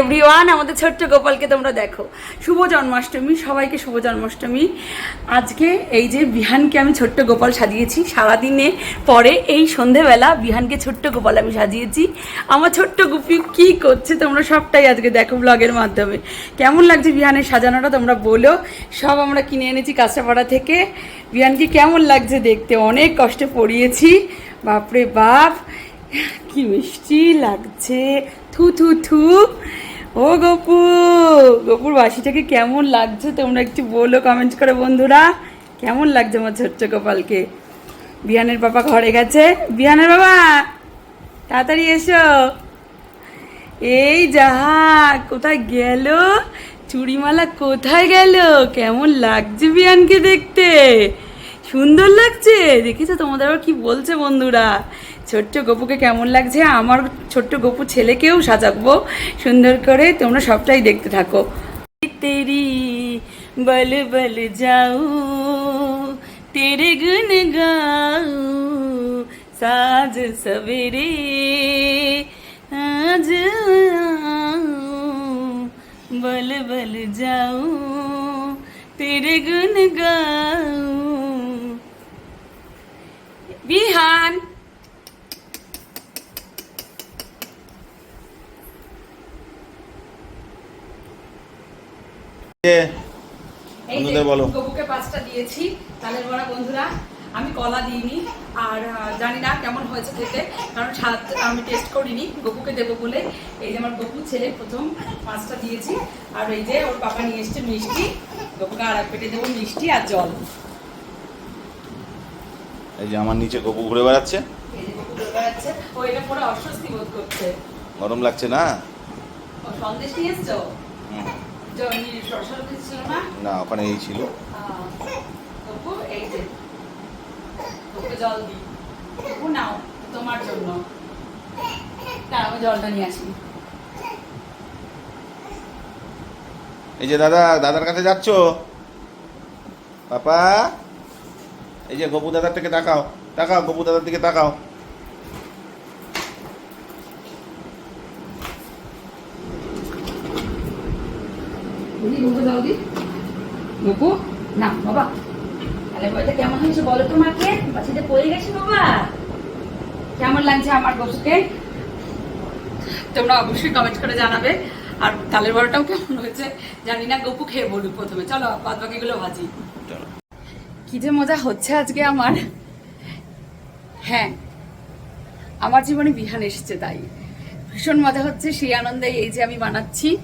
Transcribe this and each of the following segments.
Everyone আমাদের ছোট্ট গোপালকে তোমরা দেখো। শুভ জন্মাষ্টমী, সবাইকে শুভ জন্মাষ্টমী। আজকে এই যে বিহানকে আমি ছোট্ট গোপাল সাজিয়েছি, সারাদিনে পরে এই সন্ধেবেলা বিহানকে ছোট্ট গোপাল আমি সাজিয়েছি। আমার ছোট্ট গুপি কি করছে তোমরা সবটাই আজকে দেখো ব্লগের মাধ্যমে। কেমন লাগছে বিহানের সাজানোটা তোমরা বলো। সব আমরা কিনে এনেছি কাঁচাপাড়া থেকে। বিহানকে কেমন লাগছে দেখতে? অনেক কষ্টে পড়িয়েছি। বাপরে বাপ, কি মিষ্টি লাগছে। থু থু থু। ও গপু, গপুর বাসিটাকে কেমন লাগছে তোমরা একটু বলো কমেন্ট করে বন্ধুরা। কেমন লাগছে আমার ছোট্ট গোপালকে বিহানের বাবা ঘরে গেছে? বিহানের বাবা, তাড়াতাড়ি এসো। এই যাহা কোথায় গেল? চুড়িমালা কোথায় গেল? কেমন লাগছে বিয়ানকে দেখতে? সুন্দর লাগছে। দেখেছ তোমাদের আবার কি বলছে বন্ধুরা? ছোট্ট গপুকে কেমন লাগছে? আমার ছোট্ট গপু ছেলেকেও সাজাবো। সুন্দর করে তোমরা সবটাই দেখতে থাকো। তেরি বল বল যাও, তেরে গুন গাও, সাজ সবেরে, আজ বল বল যাও, তেরে গুন গাও। বিহান। বন্ধুদের বলো। গপুকে পাঁচটা দিয়েছি। তালের বড়া বন্ধুরা আমি কলা দিইনি আর জানি না কেমন হয়েছে খেতে কারণ স্বাদ আমি টেস্ট করিনি গপুকে দেবো বলে। এই যে আমার গপু ছেলে প্রথম পাঁচটা দিয়েছি। আর এই যে ওর পাপা নিয়ে এসছে মিষ্টি গপুকে আর এক পেটে দেবো মিষ্টি আর জল। এই যে আমার নিচে গপু ঘুরে বেড়াচ্ছে। গরম লাগছে না? না? ওখানে এই ছিল। এই যে। জল দিই। নাও তোমার জন্য। আমি জলটা নিয়ে আসি। এই যে দাদা দাদার কাছে যাচ্ছ? পাপা? এই যে গপু দাদার থেকে তাকাও তাকাও গপু দাদার দিকে তাকাও। গপু না বাবা। তাহলে কেমন হয়েছে বলো তোমাকে বাচ্চাতে পড়ে গেছে বাবা। কেমন লাগছে আমার গপুকে? তোমরা অবশ্যই কমেন্ট করে জানাবে। আর তালের বড়াটাও কেমন হয়েছে? জানি না গপু খেয়ে বলুক প্রথমে। চলো বাদ বাকিগুলো ভাজি। চলো। কি যে মজা হচ্ছে আজকে আমার। হ্যাঁ আমার জীবনে বিহান এসেছে তাই। ভীষণ মজা হচ্ছে, সেই আনন্দে এই যে আমি বানাচ্ছি।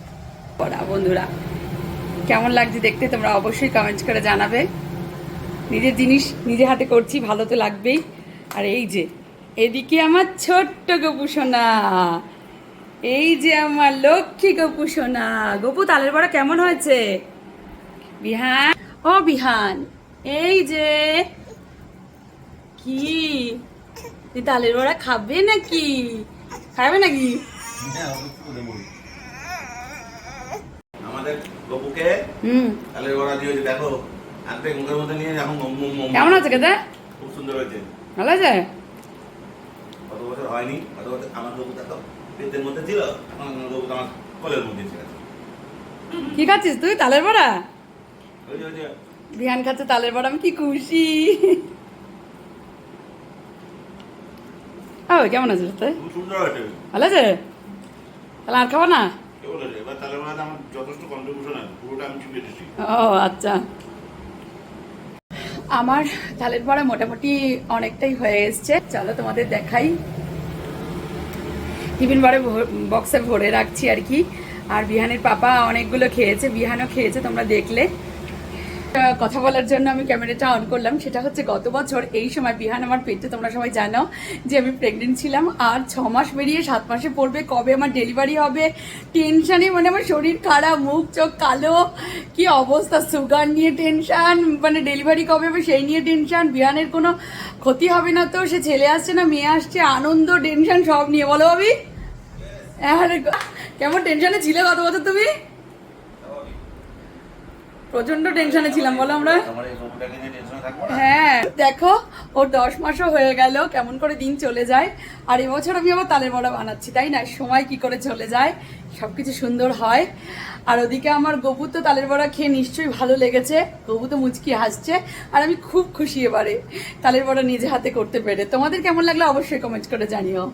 পড়া, বন্ধুরা, কেমন লাগছে দেখতে তোমরা অবশ্যই কমেন্ট করে জানাবে। নিজের জিনিস নিজে হাতে করছি, ভালো তো লাগবেই। আর এই যে, এদিকে আমার ছোট্ট গপু সোনা। এই যে আমার লক্ষ্মী গপু সোনা। গপু, তালের বড়া কেমন হয়েছে? বিহান? ও বিহান এই যে কি? তালের বড়া খাবে নাকি? খাবে নাকি? কেমন আছে কেদা খুব সুন্দর হয়েছে। ভালো আছে? কত বছর হয়নি কত বছর আমার গপু দেখো পেটের মধ্যে ছিল এখন আমার তো আমার কলের মধ্যে ছিল। কি খাচ্ছিস তুই? তালের বড়া? ওই ওই যে বিহান খাচ্ছে তালের বড়া আমি কি খুশি? ও কেমন সুন্দর হয়েছে ভালো আছে? তাহলে আর খাব না? আছে? ও আচ্ছা। আমার তালের বড়া মোটামুটি অনেকটাই হয়ে এসছে। চলো তোমাদের দেখাই। টিফিন বারে বক্সে ভরে রাখছি আর কি। আর বিহানের পাপা অনেকগুলো খেয়েছে। বিহানও খেয়েছে তোমরা দেখলে। কথা বলার জন্য আমি ক্যামেরাটা অন করলাম, সেটা হচ্ছে গত বছর এই সময় বিহান আমার পেটে, তোমরা সবাই জানো যে আমি প্রেগনেন্ট ছিলাম আর ছ মাস বেরিয়ে সাত মাসে পড়বে, কবে আমার ডেলিভারি হবে টেনশানে মানে আমার শরীর খারাপ, মুখ চোখ কালো, কি অবস্থা সুগার নিয়ে টেনশান মানে ডেলিভারি কবে হবে সেই নিয়ে টেনশান বিহানের কোনো ক্ষতি হবে না তো, সে ছেলে আসছে না, মেয়ে আসছে, আনন্দ টেনশান সব নিয়ে, বলো ভাবি? আরে কেমন টেনশানে ছিলে গত বছর তুমি? প্রচণ্ড টেনশনে ছিলাম বলো আমরা? হ্যাঁ দেখো ওর দশ মাসও হয়ে গেল কেমন করে দিন চলে যায়। আর এবছর আমি আবার তালের বড়া বানাচ্ছি তাই না? সময় কি করে চলে যায় সব কিছু সুন্দর হয়। আর ওদিকে আমার গবু তো তালের বড়া খেয়ে নিশ্চয়ই ভালো লেগেছে। গবু তো মুচকি হাসছে আর আমি খুব খুশি এবারে তালের বড়া নিজে হাতে করতে পেরে। তোমাদের কেমন লাগল অবশ্যই কমেন্ট করে জানিও।